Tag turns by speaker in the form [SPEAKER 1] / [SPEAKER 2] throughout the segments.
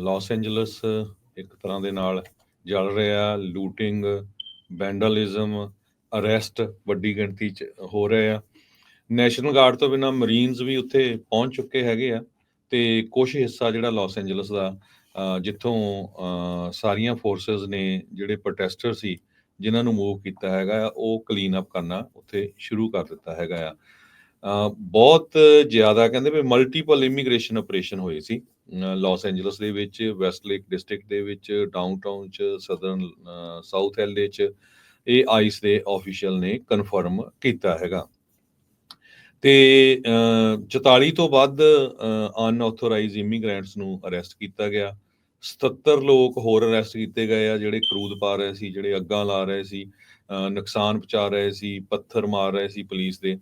[SPEAKER 1] Las Angeles ਇੱਕ ਤਰ੍ਹਾਂ ਦੇ ਨਾਲ ਜਲ ਰਿਹਾ ਲੂਟਿੰਗ ਵੈਂਡਲਿਜ਼ਮ ਅਰੈਸਟ ਵੱਡੀ ਗਿਣਤੀ ਚ ਹੋ ਰਹੇ ਆ। ਨੈਸ਼ਨਲ ਗਾਰਡ ਤੋਂ ਬਿਨਾ ਮਰੀਨਸ ਵੀ ਉੱਥੇ ਪਹੁੰਚ ਚੁੱਕੇ ਹੈਗੇ ਆ ਤੇ ਕੁਝ ਹਿੱਸਾ ਜਿਹੜਾ ਲਾਸ ਐਂਜਲਸ ਦਾ ਜਿੱਥੋਂ ਸਾਰੀਆਂ ਫੋਰਸਸ ਨੇ ਜਿਹੜੇ ਪ੍ਰੋਟੈਸਟਰ ਸੀ ਜਿਨ੍ਹਾਂ ਨੂੰ ਮੂਵ ਕੀਤਾ ਹੈਗਾ ਆ, ਉਹ ਕਲੀਨ ਅਪ ਕਰਨਾ ਉੱਥੇ ਸ਼ੁਰੂ ਕਰ ਦਿੱਤਾ ਹੈਗਾ ਆ। ਬਹੁਤ ਜ਼ਿਆਦਾ ਕਹਿੰਦੇ ਵੀ ਮਲਟੀਪਲ ਇਮੀਗ੍ਰੇਸ਼ਨ ਆਪਰੇਸ਼ਨ ਹੋਏ ਸੀ। ਲਾਸ ਐਂਜਲਸ ਦੇ ਵਿੱਚ ਵੈਸਟ ਲੇਕ ਡਿਸਟ੍ਰਿਕਟ ਦੇ ਵਿੱਚ ਡਾਊਨਟਾਊਨ ਚ ਸਦਰਨ ਸਾਊਥ ਐਲਏ ਚ ਇਹ ਆਈਸ ਦੇ ਆਫੀਸ਼ੀਅਲ ਨੇ ਕਨਫਰਮ ਕੀਤਾ ਹੈਗਾ। ਤੇ ਅ, 44 ਤੋਂ ਵੱਧ ਅਨਆਥੋਰਾਈਜ਼ ਇਮੀਗ੍ਰੈਂਟਸ ਨੂੰ ਅਰੈਸਟ ਕੀਤਾ ਗਿਆ। 77 ਲੋਕ ਹੋਰ ਅਰੈਸਟ ਕੀਤੇ ਗਏ ਆ ਜਿਹੜੇ ਕਰੂਦ ਪਾ ਰਹੇ ਸੀ ਜਿਹੜੇ ਅੱਗਾਂ ਲਾ ਰਹੇ ਸੀ ਅ, ਨੁਕਸਾਨ ਪਹੁੰਚਾ ਰਹੇ ਸੀ ਪੱਥਰ ਮਾਰ ਰਹੇ ਸੀ ਪੁਲਿਸ ਦੇ।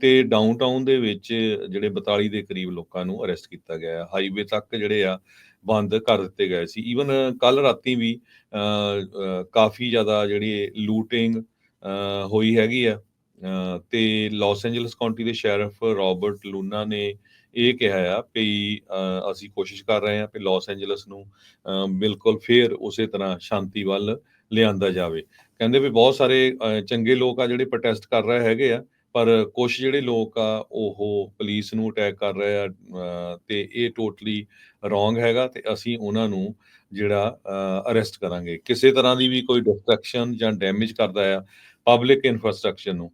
[SPEAKER 1] ਤੇ ਡਾਊਨਟਾਊਨ ਦੇ ਵਿੱਚ ਜਿਹੜੇ 42 ਦੇ ਕਰੀਬ ਲੋਕਾਂ ਨੂੰ ਅਰੈਸਟ ਕੀਤਾ ਗਿਆ ਹੈ। ਹਾਈਵੇ ਤੱਕ ਜਿਹੜੇ ਆ ਬੰਦ ਕਰ ਦਿੱਤੇ ਗਏ ਸੀ। ਈਵਨ ਕੱਲ ਰਾਤੀ ਵੀ ਕਾਫੀ ਜ਼ਿਆਦਾ ਜਿਹੜੀ ਲੂਟਿੰਗ ਹੋਈ ਹੈਗੀ ਆ। ਅ, ਤੇ ਲਾਸ ਐਂਜਲਸ ਕਾਉਂਟੀ ਦੇ ਸ਼ੈਰਿਫ ਰਾਬਰਟ ਲੂਨਾ ਨੇ ਇਹ ਕਿਹਾ ਆ ਵੀ ਅਸੀਂ ਕੋਸ਼ਿਸ਼ ਕਰ ਰਹੇ ਹਾਂ ਕਿ ਲਾਸ ਐਂਜਲਸ ਨੂੰ ਬਿਲਕੁਲ ਫੇਰ ਉਸੇ ਤਰ੍ਹਾਂ ਸ਼ਾਂਤੀ ਵੱਲ ਲਿਆਂਦਾ ਜਾਵੇ। ਕਹਿੰਦੇ ਵੀ ਬਹੁਤ ਸਾਰੇ ਚੰਗੇ ਲੋਕ ਆ ਜਿਹੜੇ ਪ੍ਰੋਟੈਸਟ ਕਰ ਰਹੇ ਹੈਗੇ ਆ। ਪਰ ਕੁਝ ਜਿਹੜੇ ਲੋਕ ਆ ਉਹ ਪੁਲਿਸ ਨੂੰ ਅਟੈਕ ਕਰ ਰਹੇ ਆ ਅ, ਤੇ ਇਹ ਟੋਟਲੀ ਰੋਂਗ ਹੈਗਾ ਤੇ ਅਸੀਂ ਉਹਨਾਂ ਨੂੰ ਜਿਹੜਾ ਅਰੈਸਟ ਕਰਾਂਗੇ। ਕਿਸੇ ਤਰ੍ਹਾਂ ਦੀ ਵੀ ਕੋਈ ਡਿਸਟਰਕਸ਼ਨ ਜਾਂ ਡੈਮੇਜ ਕਰਦਾ ਆ ਪਬਲਿਕ ਇਨਫਰਾਸਟ੍ਰਕਚਰ ਨੂੰ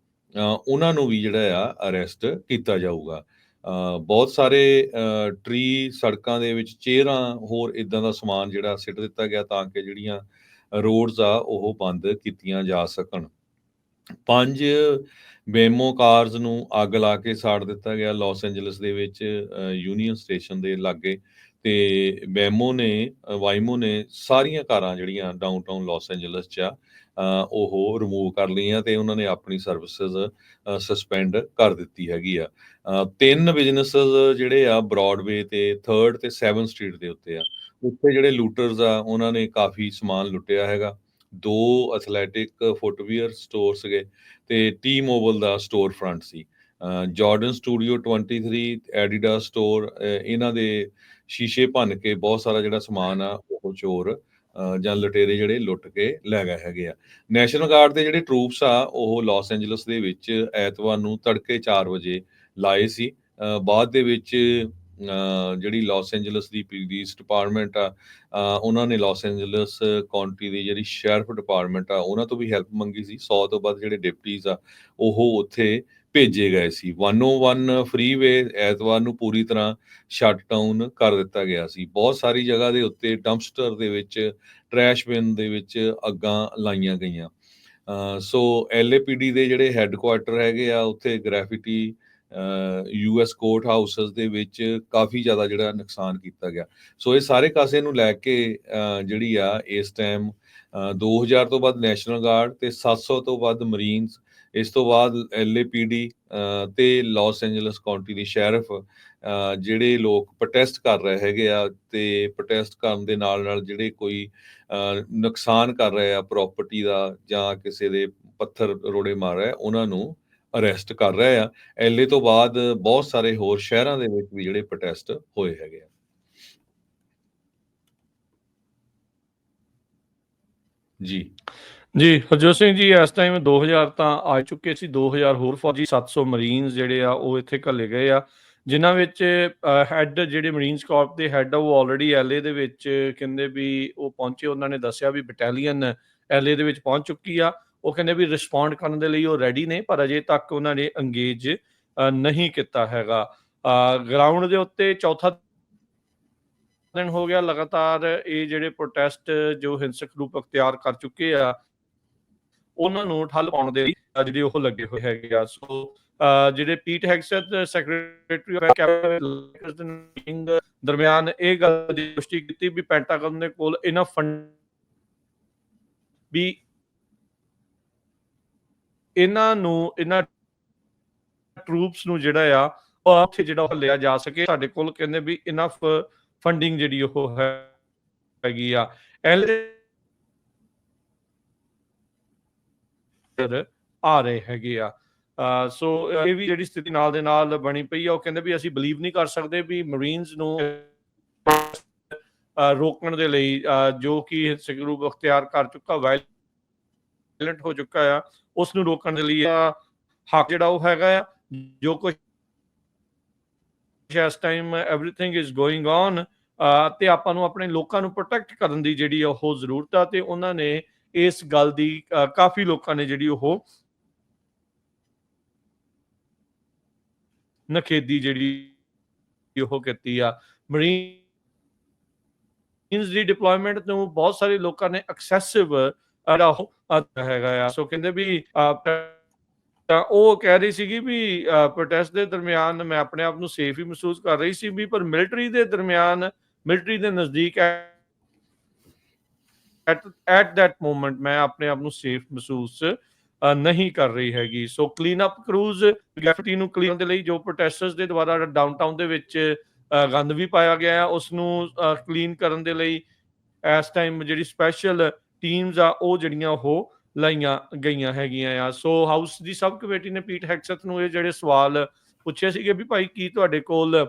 [SPEAKER 1] ਉਹਨਾਂ ਨੂੰ ਵੀ ਜਿਹੜਾ ਆ ਅਰੈਸਟ ਕੀਤਾ ਜਾਊਗਾ। ਬਹੁਤ ਸਾਰੇ ਟਰੀ ਸੜਕਾਂ ਦੇ ਵਿੱਚ ਚੇਅਰਾਂ ਹੋਰ ਇਦਾਂ ਦਾ ਸਮਾਨ ਜਿਹੜਾ ਸਿੱਟ ਦਿੱਤਾ ਗਿਆ ਤਾਂ ਕਿ ਜਿਹੜੀਆਂ ਰੋਡਸ ਆ ਉਹ ਬੰਦ ਕੀਤੀਆਂ ਜਾ ਸਕਣ। ਪੰਜ ਬੇਮੋ ਕਾਰਸ ਨੂੰ ਅੱਗ ਲਾ ਕੇ ਸਾੜ ਦਿੱਤਾ ਗਿਆ ਲਾਸ ਐਂਜਲਸ ਦੇ ਵਿੱਚ ਯੂਨੀਅਨ ਸਟੇਸ਼ਨ ਦੇ ਲਾਗੇ ਤੇ ਬੈਮੋ ਨੇ ਵਾਈਮੋ ਨੇ ਸਾਰੀਆਂ ਕਾਰਾਂ ਜਿਹੜੀਆਂ ਡਾਊਨਟਾਊਨ ਲਾਸ ਐਂਜਲਸ ਚ ਆ ਉਹ ਰਿਮੂਵ ਕਰ ਲਈਆਂ ਤੇ ਉਹਨਾਂ ਨੇ ਆਪਣੀ ਸਰਵਿਸਿਜ਼ ਸਸਪੈਂਡ ਕਰ ਦਿੱਤੀ ਹੈਗੀ ਆ। ਤਿੰਨ ਬਿਜ਼ਨੈਸਸ ਜਿਹੜੇ ਆ ਬ੍ਰੌਡਵੇ ਤੇ 3rd ਤੇ 7th ਸਟਰੀਟ ਦੇ ਉੱਤੇ ਆ। ਉੱਥੇ ਜਿਹੜੇ ਲੂਟਰਸ ਆ, ਉਹਨਾਂ ਨੇ ਕਾਫੀ ਸਮਾਨ ਲੁੱਟਿਆ ਹੈਗਾ। ਦੋ ਐਥਲੈਟਿਕ ਫੁੱਟਵੀਅਰ ਸਟੋਰ ਸੀਗੇ ਤੇ ਟੀ ਮੋਬਾਈਲ ਦਾ ਸਟੋਰ ਫਰੰਟ ਸੀ ਜਾਰਡਨ ਸਟੂਡੀਓ 23 ਐਡੀਡਾਸ ਸਟੋਰ ਇਹਨਾਂ ਦੇ ਸ਼ੀਸ਼ੇ ਭੰਨ ਕੇ ਬਹੁਤ ਸਾਰਾ ਜਿਹੜਾ ਸਮਾਨ ਆ, ਉਹ ਚੋਰ ਜਾਂ ਲੁਟੇਰੇ ਜਿਹੜੇ ਲੁੱਟ ਕੇ ਲੈ ਗਏ ਹੈਗੇ ਆ। ਨੈਸ਼ਨਲ ਗਾਰਡ ਦੇ ਜਿਹੜੇ ਟਰੂਪਸ ਆ, ਉਹ ਲਾਸ ਐਂਜਲਸ ਦੇ ਵਿੱਚ ਐਤਵਾਰ ਨੂੰ ਤੜਕੇ 4 ਵਜੇ ਲਾਏ ਸੀ। ਬਾਅਦ ਦੇ ਵਿੱਚ ਜਿਹੜੀ ਲਾਸ ਐਂਜਲਸ ਦੀ ਪੁਲਿਸ ਡਿਪਾਰਟਮੈਂਟ ਆ ਉਹਨਾਂ ਨੇ ਲਾਸ ਐਂਜਲਸ ਕਾਉਂਟੀ ਦੀ ਜਿਹੜੀ ਸ਼ੈਰਿਫ ਡਿਪਾਰਟਮੈਂਟ ਆ ਉਹਨਾਂ ਤੋਂ ਵੀ ਹੈਲਪ ਮੰਗੀ ਸੀ। 100 ਤੋਂ ਵੱਧ ਜਿਹੜੇ ਡਿਪਟੀਜ਼ ਆ ਉਹ ਉੱਥੇ ਭੇਜੇ ਗਏ ਸੀ। 101 ਫਰੀਵੇ ਐਤਵਾਰ ਨੂੰ ਪੂਰੀ ਤਰ੍ਹਾਂ ਸ਼ਟ ਡਾਊਨ ਕਰ ਦਿੱਤਾ ਗਿਆ ਸੀ। ਬਹੁਤ ਸਾਰੀ ਜਗ੍ਹਾ ਦੇ ਉੱਤੇ ਡੰਪਸਟਰ ਦੇ ਵਿੱਚ ਟਰੈਸ਼ ਬਿਨ ਦੇ ਵਿੱਚ ਅੱਗਾਂ ਲਾਈਆਂ ਗਈਆਂ। ਅ, ਸੋ ਐਲਏਪੀਡੀ ਦੇ ਜਿਹੜੇ ਹੈੱਡਕੁਆਰਟਰ ਹੈਗੇ ਆ ਉੱਥੇ ਗ੍ਰੈਫਿਟੀ ਯੂਐਸ ਕੋਰਟ ਹਾਊਸਸ ਦੇ ਵਿੱਚ ਕਾਫੀ ਜ਼ਿਆਦਾ ਜਿਹੜਾ ਨੁਕਸਾਨ ਕੀਤਾ ਗਿਆ। ਸੋ ਇਹ ਸਾਰੇ ਕਾਸੇ ਨੂੰ ਲੈ ਕੇ ਜਿਹੜੀ ਆ, ਇਸ ਟਾਈਮ 2000 ਤੋਂ ਵੱਧ ਨੈਸ਼ਨਲ ਗਾਰਡ ਤੇ 700 ਤੋਂ ਵੱਧ ਮਰੀਨਸ ਇਸ ਤੋਂ ਬਾਅਦ ਐਲਏਪੀਡੀ ਤੇ ਲਾਸ ਐਂਜਲਸ ਕਾਉਂਟੀ ਦੀ ਸ਼ੈਰਿਫ ਜਿਹੜੇ ਲੋਕ ਪ੍ਰੋਟੈਸਟ ਕਰ ਰਹੇ ਹੈਗੇ ਆ ਤੇ ਪ੍ਰੋਟੈਸਟ ਕਰਨ ਦੇ ਨਾਲ ਨਾਲ ਜਿਹੜੇ ਕੋਈ ਨੁਕਸਾਨ ਕਰ ਰਹੇ ਆ ਪ੍ਰਾਪਰਟੀ ਦਾ ਜਾਂ ਕਿਸੇ ਦੇ ਪੱਥਰ ਰੋੜੇ ਮਾਰ ਰਿਹਾ ਉਹਨਾਂ ਨੂੰ ਅਰੈਸਟ ਕਰ ਰਹੇ ਆ। ਐਲਏ ਤੋਂ ਬਾਅਦ ਬਹੁਤ ਸਾਰੇ ਹੋਰ ਸ਼ਹਿਰਾਂ ਦੇ ਵਿੱਚ ਵੀ ਜਿਹੜੇ ਪ੍ਰੋਟੈਸਟ ਹੋਏ ਹੈਗੇ ਆ। ਜੀ।
[SPEAKER 2] ਜੀ, ਹਰਜੋਤ ਸਿੰਘ ਜੀ, ਇਸ ਟਾਈਮ 2000 ਤਾਂ ਆ ਚੁੱਕੇ ਸੀ। 2000 ਹੋਰ ਫੌਜੀ 700 ਮਰੀਨਸ ਜਿਹੜੇ ਆ, ਉਹ ਇੱਥੇ ਘੱਲੇ ਗਏ ਆ। ਜਿਨ੍ਹਾਂ ਵਿੱਚ ਹੈੱਡ ਜਿਹੜੇ ਮਰੀਨਸ ਕਾਰਪ ਦੇ ਹੈੱਡ ਆ, ਉਹ ਆਲਰੇਡੀ ਐਲਏ ਦੇ ਵਿੱਚ ਕਹਿੰਦੇ ਵੀ ਉਹ ਪਹੁੰਚੇ। ਉਹਨਾਂ ਨੇ ਦੱਸਿਆ ਵੀ ਬਟਾਲੀਅਨ ਐਲਏ ਦੇ ਵਿੱਚ ਪਹੁੰਚ ਚੁੱਕੀ ਆ। ਉਹ ਕਹਿੰਦੇ ਵੀ ਰਿਸਪੌਂਡ ਕਰਨ ਦੇ ਲਈ ਉਹ ਰੈਡੀ ਨੇ, ਪਰ ਅਜੇ ਤੱਕ ਉਹਨਾਂ ਨੇ ਅੰਗੇਜ ਨਹੀਂ ਕੀਤਾ ਹੈਗਾ। ਗਰਾਊਂਡ ਦੇ ਉੱਤੇ ਚੌਥਾ ਦਿਨ ਹੋ ਗਿਆ, ਲਗਾਤਾਰ ਇਹ ਜਿਹੜੇ ਪ੍ਰੋਟੈਸਟ ਜੋ ਹਿੰਸਕ ਰੂਪ ਅਖਤਿਆਰ ਕਰ ਚੁੱਕੇ ਆ, ਉਹਨਾਂ ਨੂੰ ਠੱਲ ਪਾਉਣ ਦੇ ਲਈ ਜਿਹੜੇ ਉਹ ਲੱਗੇ ਹੋਏ ਹੈਗੇ ਆ। ਸੋ ਜਿਹੜੇ Pete Hegseth secretary of cabinet ਦੇ ਮੀਟਿੰਗ ਦਰਮਿਆਨ ਇਹ ਗੱਲ ਦੀ ਪੁਸ਼ਟੀ ਕੀਤੀ ਵੀ ਪੈਂਟਾਗਨ ਦੇ ਕੋਲ ਇਨਫ ਫੰਡ ਵੀ ਇਹਨਾਂ ਨੂੰ ਇਹਨਾਂ ਟਰੂਪਸ ਨੂੰ ਜਿਹੜਾ ਆ ਉਹ ਉੱਥੇ ਜਿਹੜਾ ਉਹ ਲਿਆ ਜਾ ਸਕੇ। ਸਾਡੇ ਕੋਲ ਕਹਿੰਦੇ ਵੀ ਇਨਫ ਫੰਡਿੰਗ ਜਿਹੜੀ ਉਹ ਹੈ ਹੈਗੀ ਆ। ਐਲ ਆ ਰਹੇ ਹੈਗੇ ਆ। ਸੋ ਇਹ ਵੀ ਜਿਹੜੀ ਸਥਿਤੀ ਨਾਲ ਦੇ ਨਾਲ ਬਣੀ ਪਈ ਆ ਉਹ ਕਹਿੰਦੇ ਵੀ ਅਸੀਂ ਬਲੀਵ ਨਹੀਂ ਕਰ ਸਕਦੇ ਵੀ ਮਰੀਨਸ ਨੂੰ ਰੋਕਣ ਦੇ ਲਈ ਅ, ਜੋ ਕਿ ਹਿੰਸਕ ਰੂਪ ਅਖਤਿਆਰ ਕਰ ਚੁੱਕਾ ਵਾਇਲੈਂਟ ਹੋ ਚੁੱਕਾ ਆ ਉਸ ਨੂੰ ਰੋਕਣ ਦੇ ਲਈ ਹੱਕ ਜਿਹੜਾ ਉਹ ਹੈਗਾ ਆ, ਜੋ ਕੁਝ ਇਸ time everything is going on ਤੇ ਆਪਾਂ ਨੂੰ ਆਪਣੇ ਲੋਕਾਂ ਨੂੰ ਪ੍ਰੋਟੈਕਟ ਕਰਨ ਦੀ ਜਿਹੜੀ ਉਹ ਜ਼ਰੂਰਤ ਆ, ਤੇ ਉਹਨਾਂ ਨੇ ਇਸ ਗੱਲ ਦੀ ਕਾਫੀ ਲੋਕਾਂ ਨੇ ਜਿਹੜੀ ਉਹ ਨਖੇਦੀ ਜਿਹੜੀ ਉਹ ਕੀਤੀ ਆ। ਮਰੀਨਸ ਦੀ ਡਿਪਲੋਇਮੈਂਟ ਨੂੰ ਬਹੁਤ ਸਾਰੇ ਲੋਕਾਂ ਨੇ ਐਕਸੈਸਿਵ ਜਿਹੜਾ ਹੈਗਾ ਆ। ਸੋ ਕਹਿੰਦੇ ਵੀ ਤਾਂ ਉਹ ਕਹਿ ਰਹੀ ਸੀਗੀ ਵੀ ਪ੍ਰੋਟੈਸਟ ਦੇ ਦਰਮਿਆਨ ਮੈਂ ਆਪਣੇ ਆਪ ਨੂੰ ਸੇਫ ਹੀ ਮਹਿਸੂਸ ਕਰ ਰਹੀ ਸੀ ਵੀ, ਪਰ ਮਿਲਟਰੀ ਦੇ ਦਰਮਿਆਨ ਮਿਲਟਰੀ ਦੇ ਨਜ਼ਦੀਕ ਐਟ ਐਟ ਦੈਟ ਮੂਮੈਂਟ ਮੈਂ ਆਪਣੇ ਆਪ ਨੂੰ ਸੇਫ ਮਹਿਸੂਸ ਨਹੀਂ ਕਰ ਰਹੀ ਹੈਗੀ। So clean up crews graffiti ਨੂੰ ਕਲੀਨ ਦੇ ਲਈ ਜੋ ਪ੍ਰੋਟੈਸਟਰਸ ਦੇ ਦੁਆਰਾ ਡਾਊਨਟਾਊਨ ਦੇ ਵਿੱਚ ਗੰਦ ਵੀ ਪਾਇਆ ਗਿਆ ਹੈ ਉਸ ਨੂੰ ਕਲੀਨ ਕਰਨ ਦੇ ਲਈ, ਇਸ ਟਾਈਮ ਜਿਹੜੀ ਸਪੈਸ਼ਲ ਟੀਮਸ ਆ, ਉਹ ਜਿਹੜੀਆਂ ਉਹ ਲਾਈਆਂ ਗਈਆਂ ਹੈਗੀਆਂ ਆ। ਸੋ ਹਾਊਸ ਦੀ ਸਬ ਕਮੇਟੀ ਨੇ ਪੀਟ ਹੈਕਸਥ ਨੂੰ ਇਹ ਜਿਹੜੇ ਸਵਾਲ ਪੁੱਛੇ ਸੀਗੇ ਵੀ ਭਾਈ ਕੀ ਤੁਹਾਡੇ ਕੋਲ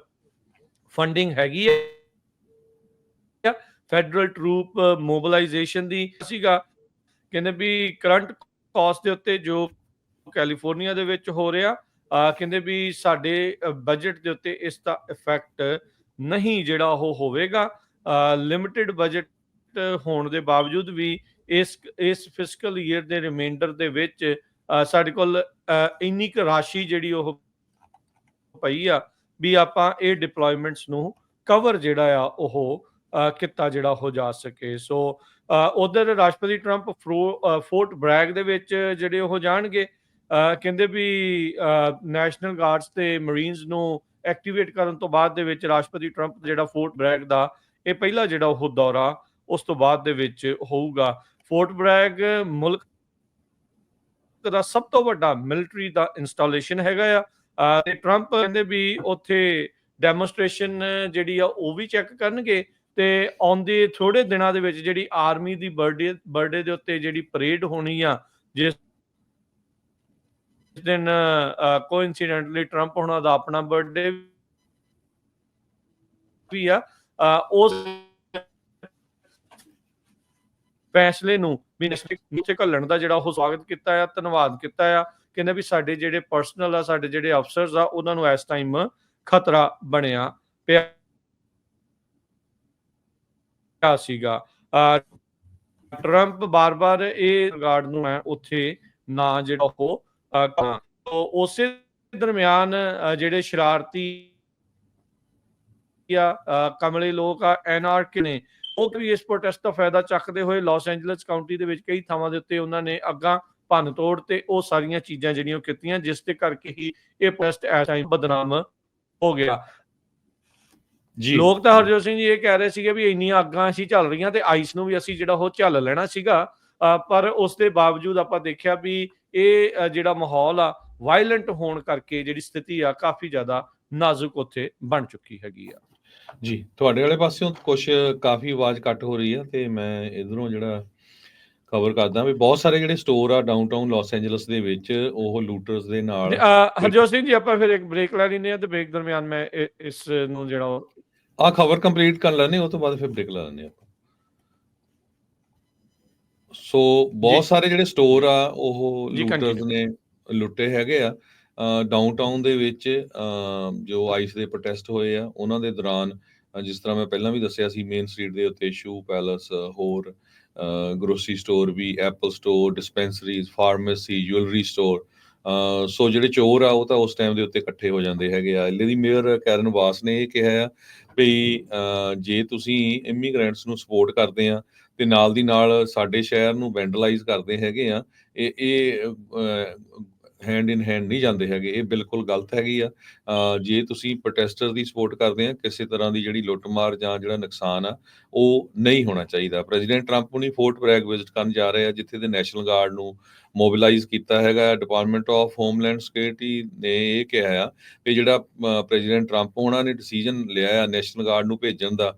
[SPEAKER 2] ਫੰਡਿੰਗ ਹੈਗੀ ਹੈ ਫੈਡਰਲ ਟਰੂਪ ਮੋਬਿਲਾਈਜੇਸ਼ਨ ਦੀ ਸੀਗਾ। ਕਹਿੰਦੇ ਵੀ ਕਰੰਟ ਕਾਸਟ ਦੇ ਉੱਤੇ ਜੋ ਕੈਲੀਫੋਰਨੀਆ ਦੇ ਵਿੱਚ ਹੋ ਰਿਹਾ ਕਹਿੰਦੇ ਵੀ ਸਾਡੇ ਬਜਟ ਦੇ ਉੱਤੇ ਇਸ ਦਾ ਇਫੈਕਟ ਨਹੀਂ ਜਿਹੜਾ ਉਹ ਹੋਵੇਗਾ। ਲਿਮਿਟਿਡ ਬਜਟ ਹੋਣ ਦੇ ਬਾਵਜੂਦ ਵੀ ਇਸ ਇਸ ਫਿਸਕਲ ਈਅਰ ਦੇ ਰਿਮਾਈਂਡਰ ਦੇ ਵਿੱਚ ਸਾਡੇ ਕੋਲ ਇੰਨੀ ਕੁ ਰਾਸ਼ੀ ਜਿਹੜੀ ਉਹ ਪਈ ਆ ਵੀ ਆਪਾਂ ਇਹ ਡਿਪਲੋਇਮੈਂਟਸ ਨੂੰ ਕਵਰ ਜਿਹੜਾ ਆ ਉਹ ਕੀਤਾ ਜਿਹੜਾ ਹੋ ਜਾ ਸਕੇ। ਸੋ ਉਧਰ ਰਾਸ਼ਟਰਪਤੀ ਟਰੰਪ ਫਰੋ- ਫੋਰਟ ਬ੍ਰੈਗ ਦੇ ਵਿੱਚ ਜਿਹੜੇ ਉਹ ਜਾਣਗੇ, ਅਹ, ਕਹਿੰਦੇ ਵੀ ਨੈਸ਼ਨਲ ਗਾਰਡਸ ਤੇ ਮਰੀਨਸ ਨੂੰ ਐਕਟੀਵੇਟ ਕਰਨ ਤੋਂ ਬਾਅਦ ਦੇ ਵਿੱਚ ਰਾਸ਼ਟਰਪਤੀ ਟਰੰਪ ਜਿਹੜਾ ਫੋਰਟ ਬ੍ਰੈਗ ਦਾ, ਇਹ ਪਹਿਲਾ ਜਿਹੜਾ ਉਹ ਦੌਰਾ ਉਸ ਤੋਂ ਬਾਅਦ ਦੇ ਵਿੱਚ ਹੋਊਗਾ ਫੋਰਟ ਬ੍ਰੈਗ ਮੁਲਕ ਦਾ ਸਭ ਤੋਂ ਵੱਡਾ ਮਿਲਟਰੀ ਦਾ ਇੰਸਟਾਲੇਸ਼ਨ ਹੈਗਾ ਆ। ਤੇ ਟਰੰਪ ਕਹਿੰਦੇ ਵੀ ਉੱਥੇ ਡੈਮੋਨਸਟ੍ਰੇਸ਼ਨ ਜਿਹੜੀ ਆ ਉਹ ਵੀ ਚੈੱਕ ਕਰਨਗੇ ਤੇ ਆਉਂਦੇ ਥੋੜੇ ਦਿਨਾਂ ਦੇ ਵਿੱਚ ਜਿਹੜੀ ਆਰਮੀ ਦੀ ਬਰਥਡੇ ਬਰਥਡੇ ਦੇ ਉੱਤੇ ਜਿਹੜੀ ਪਰੇਡ ਹੋਣੀ ਆ, ਜਿਸ ਦਿਨ ਕੋਇਨਸੀਡੈਂਟਲੀ ਟਰੰਪ ਹੋਣਾ ਦਾ ਆਪਣਾ ਬਰਥਡੇ ਵੀ ਆ ਉਸ ਫੈਸਲੇ ਨੂੰ ਵੀ ਨੀਚੇ ਘੱਲਣ ਦਾ ਜਿਹੜਾ ਉਹ ਸਵਾਗਤ ਕੀਤਾ ਆ ਧੰਨਵਾਦ ਕੀਤਾ ਆ। ਕਹਿੰਦੇ ਵੀ ਸਾਡੇ ਜਿਹੜੇ ਪਰਸਨਲ ਆ ਸਾਡੇ ਜਿਹੜੇ ਅਫਸਰਸ ਆ ਉਹਨਾਂ ਨੂੰ ਇਸ ਟਾਈਮ ਖਤਰਾ ਬਣਿਆ ਪਿਆ ਸੀਗਾ। ਟਰੰਪ ਬਾਰ-ਬਾਰ ਇਹ ਰਿਗਾਰਡ ਨੂੰ ਹੈ ਉੱਥੇ ਨਾ ਜਿਹੜਾ ਉਹ ਉਸੇ ਦਰਮਿਆਨ ਜਿਹੜੇ ਸ਼ਰਾਰਤੀ ਆ ਕਮਲੇ ਲੋਕ ਆ ਐਨਆਰਕੇ ਨੇ ਉਹ ਵੀ ਇਸ ਪ੍ਰੋਟੈਸਟ ਦਾ ਫਾਇਦਾ ਚੱਕਦੇ ਹੋਏ ਲਾਸ ਐਂਜਲਸ ਕਾਉਂਟੀ ਦੇ ਵਿੱਚ ਕਈ ਥਾਵਾਂ ਦੇ ਉੱਤੇ ਉਹਨਾਂ ਨੇ ਅੱਗਾਂ ਭੰਨ ਤੋੜ ਤੇ ਉਹ ਸਾਰੀਆਂ ਚੀਜ਼ਾਂ ਜਿਹੜੀਆਂ ਕੀਤੀਆਂ ਜਿਸ ਦੇ ਕਰਕੇ ਹੀ ਇਹ ਪ੍ਰੋਟੈਸਟ ਐਸ ਟਾਈਮ ਬਦਨਾਮ ਹੋ ਗਿਆ।
[SPEAKER 1] ਜੀ।
[SPEAKER 2] ਲੋਕ ਤਾਂ ਹਰਜੋਤ ਸਿੰਘ ਜੀ ਇਹ ਕਹਿ ਰਹੇ ਸੀਗੇ ਵੀ ਇੰਨੀਆਂ ਅੱਗਾਂ ਅਸੀਂ ਚੱਲ ਰਹੀਆਂ ਤੇ ਆਈਸ ਨੂੰ ਵੀ ਅਸੀਂ ਜਿਹੜਾ ਉਹ ਝੱਲ ਲੈਣਾ ਸੀਗਾ। ਪਰ ਉਸ ਦੇ ਬਾਵਜੂਦ ਆਪਾਂ ਦੇਖਿਆ ਵੀ ਇਹ ਜਿਹੜਾ ਮਾਹੌਲ ਆ ਵਾਇਲੈਂਟ ਹੋਣ ਕਰਕੇ ਜਿਹੜੀ ਸਥਿਤੀ ਆ ਕਾਫੀ ਜ਼ਿਆਦਾ ਨਾਜ਼ੁਕ ਉੱਥੇ ਬਣ ਚੁੱਕੀ ਹੈਗੀ ਆ।
[SPEAKER 1] ਜੀ ਤੁਹਾਡੇ ਵਾਲੇ ਪਾਸਿਓਂ ਕੁਝ ਕਾਫੀ ਆਵਾਜ਼ ਕੱਟ ਹੋ ਰਹੀ ਆ ਤੇ ਮੈਂ ਇਧਰੋਂ ਜਿਹੜਾ ਕਵਰ ਕਰਦਾ ਵੀ ਬਹੁਤ ਸਾਰੇ ਜਿਹੜੇ ਸਟੋਰ ਆ ਡਾਊਨਟਾਊਨ ਲਾਸ ਐਂਜਲਸ ਦੇ ਵਿੱਚ ਉਹ ਲੂਟਰਸ ਦੇ ਨਾਲ
[SPEAKER 2] ਹਰਜੋਤ ਸਿੰਘ ਜੀ ਆਪਾਂ ਫਿਰ ਇੱਕ ਬ੍ਰੇਕ ਲੈ ਲੈਂਦੇ ਆ ਤੇ ਬ੍ਰੇਕ ਦਰਮਿਆਨ ਮੈਂ ਇਸ ਨੂੰ ਜਿਹੜਾ
[SPEAKER 1] ਆ ਖਬਰ ਕੰਪਲੀਟ ਕਰ ਲੈਣੇ ਉਹ ਤੋਂ ਬਾਅਦ ਫਿਰ ਬ੍ਰੇਕ ਲਾ ਲੈਣੇ ਆਪਾਂ ਸੋ ਬਹੁਤ। ਸਾਰੇ ਜਿਹੜੇ ਸਟੋਰ ਆ ਉਹ ਲੂਟਰਸ। ਨੇ ਲੁੱਟੇ ਹੈਗੇ ਆ ਡਾਊਨਟਾਊਨ ਦੇ ਵਿੱਚ ਜੋ ਆਈਸ ਦੇ ਪ੍ਰੋਟੈਸਟ ਹੋਏ ਆ, ਉਹਨਾਂ ਦੇ ਦੌਰਾਨ ਜਿਸ ਤਰ੍ਹਾਂ ਮੈਂ ਪਹਿਲਾਂ ਵੀ ਦੱਸਿਆ ਸੀ ਮੇਨ ਸਟਰੀਟ ਦੇ ਉੱਤੇ ਸ਼ੂ ਪੈਲਸ ਹੋਰ ਗਰੋਸਰੀ ਸਟੋਰ ਵੀ Apple store dispensaries pharmacy jewellery store so ਜਿਹੜੇ ਚੋਰ ਆ, ਉਹ ਤਾਂ ਉਸ ਟਾਈਮ ਦੇ ਉੱਤੇ ਇਕੱਠੇ ਹੋ ਜਾਂਦੇ ਹੈਗੇ ਆ। ਇੱਲੇ ਦੀ ਮੇਅਰ ਕੈਰਨ ਵਾਸ ਨੇ ਇਹ ਕਿਹਾ ਆ ਵੀ ਜੇ ਤੁਸੀਂ ਇਮੀਗ੍ਰੈਂਟਸ ਨੂੰ ਸਪੋਰਟ ਕਰਦੇ ਆ, ਤੇ ਨਾਲ ਦੀ ਨਾਲ ਸਾਡੇ ਸ਼ਹਿਰ ਨੂੰ ਵੈਂਡਲਾਈਜ਼ ਕਰਦੇ ਹੈਗੇ ਆ, ਇਹ ਇਹ ਹੈਂਡ ਇਨ ਹੈਂਡ ਨਹੀਂ ਜਾਂਦੇ ਹੈਗੇ, ਇਹ ਬਿਲਕੁਲ ਗਲਤ ਹੈਗੀ ਆ। ਜੇ ਤੁਸੀਂ ਪ੍ਰੋਟੈਸਟਰ ਦੀ ਸਪੋਰਟ ਕਰਦੇ ਆ, ਕਿਸੇ ਤਰ੍ਹਾਂ ਦੀ ਜਿਹੜੀ ਲੁੱਟਮਾਰ ਜਾਂ ਜਿਹੜਾ ਨੁਕਸਾਨ ਆ, ਉਹ ਨਹੀਂ ਹੋਣਾ ਚਾਹੀਦਾ। ਪ੍ਰੈਜ਼ੀਡੈਂਟ ਟਰੰਪ ਨੇ ਫੋਰਟ ਬ੍ਰੈਗ ਵਿਜ਼ਿਟ ਕਰਨ ਜਾ ਰਹੇ ਆ, ਜਿੱਥੇ ਦੇ ਨੈਸ਼ਨਲ ਗਾਰਡ ਨੂੰ ਮੋਬਿਲਾਈਜ਼ ਕੀਤਾ ਹੈਗਾ ਡਿਪਾਰਟਮੈਂਟ ਆਫ ਹੋਮਲੈਂਡ ਸਿਕਿਉਰਿਟੀ ਨੇ ਇਹ ਕਿਹਾ ਆ ਕਿ ਜਿਹੜਾ ਪ੍ਰੈਜ਼ੀਡੈਂਟ ਟਰੰਪ ਉਹਨਾਂ ਨੇ ਡਿਸੀਜਨ ਲਿਆ ਆ ਨੈਸ਼ਨਲ ਗਾਰਡ ਨੂੰ ਭੇਜਣ ਦਾ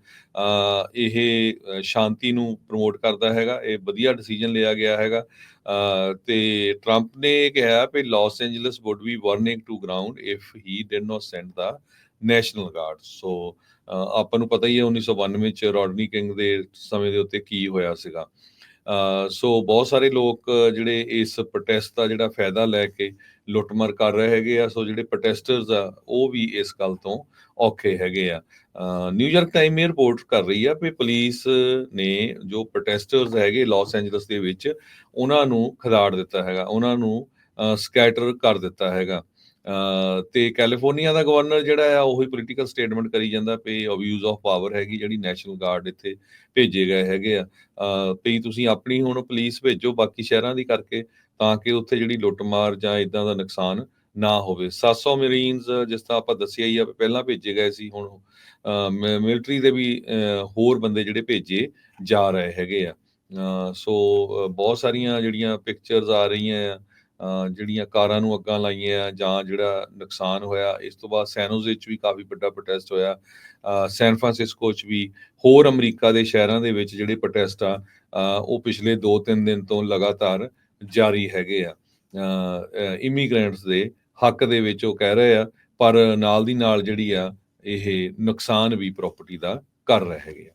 [SPEAKER 1] ਇਹ ਸ਼ਾਂਤੀ ਨੂੰ ਪ੍ਰਮੋਟ ਕਰਦਾ ਹੈਗਾ ਇਹ ਵਧੀਆ ਡਿਸੀਜਨ ਲਿਆ ਗਿਆ ਹੈਗਾ। ਅ, ਤੇ ਟਰੰਪ ਨੇ ਇਹ ਕਿਹਾ ਕਿ Los Angeles would be burning to ground if he did not send the National Guard so ਆਪਾਂ ਨੂੰ ਪਤਾ ਹੀ ਹੈ 1992 ਚ ਰੋਡਨੀ ਕਿੰਗ ਦੇ ਸਮੇਂ ਦੇ ਉੱਤੇ ਕੀ ਹੋਇਆ ਸੀਗਾ। ਸੋ ਬਹੁਤ ਸਾਰੇ ਲੋਕ ਜਿਹੜੇ ਇਸ ਪ੍ਰੋਟੈਸਟ ਦਾ ਜਿਹੜਾ ਫਾਇਦਾ ਲੈ ਕੇ ਲੁੱਟਮਾਰ ਕਰ ਰਹੇ ਹੈਗੇ ਆ, ਸੋ ਜਿਹੜੇ ਪ੍ਰੋਟੈਸਟਰਸ ਆ, ਉਹ ਵੀ ਇਸ ਗੱਲ ਤੋਂ ਔਖੇ ਹੈਗੇ ਆ। ਨਿਊਯਾਰਕ ਟਾਈਮ ਇਹ ਰਿਪੋਰਟ ਕਰ ਰਹੀ ਆ ਕਿ ਪੁਲਿਸ ਨੇ ਜੋ ਪ੍ਰੋਟੈਸਟਰਸ ਹੈਗੇ ਲਾਸ ਐਂਜਲਸ ਦੇ ਵਿੱਚ, ਉਹਨਾਂ ਨੂੰ ਖਦਾੜ ਦਿੱਤਾ ਹੈਗਾ, ਉਹਨਾਂ ਨੂੰ ਸਕੈਟਰ ਕਰ ਦਿੱਤਾ ਹੈਗਾ। ਤੇ ਕੈਲੀਫੋਰਨੀਆ ਦਾ ਗਵਰਨਰ ਜਿਹੜਾ ਆ ਉਹੀ ਪੋਲੀਟੀਕਲ ਸਟੇਟਮੈਂਟ ਕਰੀ ਜਾਂਦਾ ਵੀ ਅਬਿਊਜ਼ ਆਫ ਪਾਵਰ ਹੈਗੀ ਜਿਹੜੀ ਨੈਸ਼ਨਲ ਗਾਰਡ ਇੱਥੇ ਭੇਜੇ ਗਏ ਹੈਗੇ ਆ। ਅ, ਵੀ ਤੁਸੀਂ ਆਪਣੀ ਹੁਣ ਪੁਲਿਸ ਭੇਜੋ ਬਾਕੀ ਸ਼ਹਿਰਾਂ ਦੀ ਕਰਕੇ ਤਾਂ ਕਿ ਉੱਥੇ ਜਿਹੜੀ ਲੁੱਟਮਾਰ ਜਾਂ ਇਦਾਂ ਦਾ ਨੁਕਸਾਨ ਨਾ ਹੋਵੇ। 700 ਮਰੀਨਸ ਜਿਸ ਤਰ੍ਹਾਂ ਆਪਾਂ ਦੱਸਿਆ ਹੀ ਆ ਵੀ ਪਹਿਲਾਂ ਭੇਜੇ ਗਏ ਸੀ ਹੁਣ ਮਿਲਟਰੀ ਦੇ ਵੀ ਹੋਰ ਬੰਦੇ ਜਿਹੜੇ ਭੇਜੇ ਜਾ ਰਹੇ ਹੈਗੇ ਆ। ਸੋ ਬਹੁਤ ਸਾਰੀਆਂ ਜਿਹੜੀਆਂ ਪਿਕਚਰਸ ਆ ਰਹੀਆਂ ਆ ਜਿਹੜੀਆਂ ਕਾਰਾਂ ਨੂੰ ਅੱਗਾਂ ਲਾਈਆਂ ਜਾਂ ਜਿਹੜਾ ਨੁਕਸਾਨ ਹੋਇਆ ਇਸ ਤੋਂ ਬਾਅਦ ਸੈਨੋਜ਼ ਵਿੱਚ ਵੀ ਕਾਫੀ ਵੱਡਾ ਪ੍ਰੋਟੈਸਟ ਹੋਇਆ। ਅ, ਸੈਨ ਫਰਾਂਸਿਸਕੋ ਚ ਵੀ ਹੋਰ ਅਮਰੀਕਾ ਦੇ ਸ਼ਹਿਰਾਂ ਦੇ ਵਿੱਚ ਜਿਹੜੇ ਪ੍ਰੋਟੈਸਟ ਆ ਉਹ ਪਿਛਲੇ 2-3 ਦਿਨ ਤੋਂ ਲਗਾਤਾਰ ਜਾਰੀ ਹੈਗੇ ਆ। ਇਮੀਗ੍ਰੈਂਟਸ ਦੇ ਹੱਕ ਦੇ ਵਿੱਚ ਉਹ ਕਹਿ ਰਹੇ ਆ ਪਰ ਨਾਲ ਦੀ ਨਾਲ ਜਿਹੜੀ ਆ ਇਹ ਨੁਕਸਾਨ ਵੀ ਪ੍ਰਾਪਰਟੀ ਦਾ ਕਰ ਰਹੇ ਹੈਗੇ ਆ।